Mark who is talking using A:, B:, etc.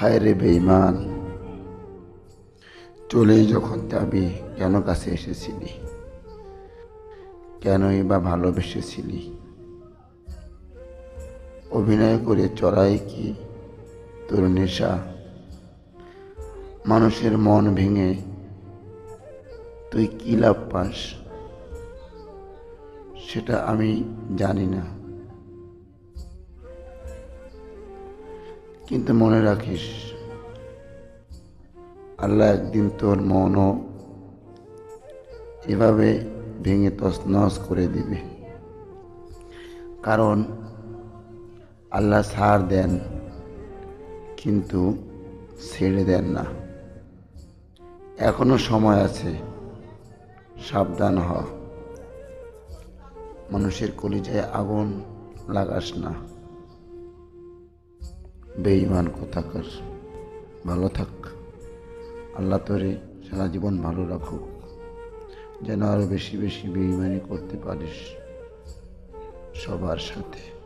A: হায় রে বেইমান চলেই যখন যাবি কেন কাছে এসেছিলি? কেনই বা ভালোবেসেছিলি? অভিনয় করে চড়াই কি তোর নেশা? মানুষের মন ভেঙে তুই কি লাভ পাস? সেটা আমি জানি না। কিন্তু মনে রাখিস, আল্লাহ একদিন তোর মনও এভাবে ভেঙে তছনছ করে দিবে। কারণ আল্লাহ সার দেন, কিন্তু ছেড়ে দেন না। এখনও সময় আছে, সাবধান হ। মানুষের কলিজায় আগুন লাগাস না। বেঈমান কোথাকার। ভালো থাক। আল্লাহ তোরে সারা জীবন ভালো রাখুক। যেন আরও বেশি বেশি বেঈমানি করতে পারিস সবার সাথে।